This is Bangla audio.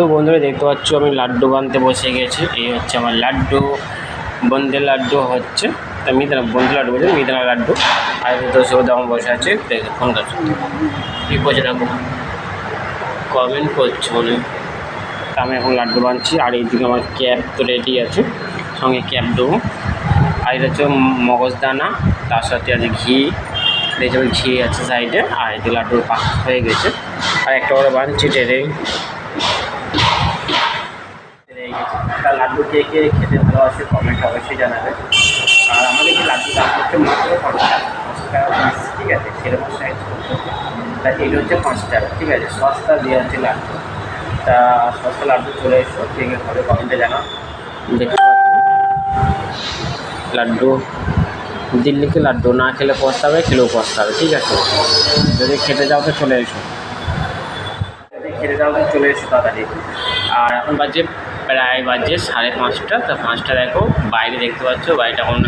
তো বন্ধুরা দেখতে পাচ্ছ, আমি লাড্ডু বানতে বসে গেছি। এই হচ্ছে আমার লাড্ডু। বন্দের লাড্ডু হচ্ছে মিদনা বন্দের লাড্ডু বলছে মিদনা লাড্ডু। আর তো সব আমার বসে আছে দেখে ফোন করছে কী করছে দেখো? কমেন্ট করছে মনে আমি এখন লাড্ডু বানছি, আর এইদিকে আমার ক্যাব তো রেডি আছে, সঙ্গে ক্যাব দেবো। আর এটা হচ্ছে মগজদানা তার সাথে আছে ঘি। দেখছি ঘি আছে সাইডে আর এদিকে লাড্ডু পাক হয়ে গেছে। আর একটা করে বানছি টেরে তা লাড্ডু কে কে খেতে ভালোবাসে কমেন্ট অবশ্যই জানাবে। আর আমাদের কি লাড্ডু দাম হচ্ছে মাত্র পাঁচ টাকা। piece, ঠিক আছে? সেরকম সাইজ তা এটা হচ্ছে পাঁচ টাকা ঠিক আছে? সস্তা দিয়ে আছে লাড্ডু। তা সস্তা লাড্ডু চলে এসো কে কে খাবে কমেন্টে জানাও। দেখতে লাড্ডু দিল্লিকে লাড্ডু? না খেলে পস্তাবে খেলেও পস্তাবে ঠিক আছে? যদি খেতে যাও তো চলে এসো। যদি খেতে যাও তো চলে এসো তাড়াতাড়ি। আর এখন বাজে প্রায় বাজে সাড়ে পাঁচটা। তা পাঁচটা দেখো বাইরে দেখতে পাচ্ছ বাড়িটা এখন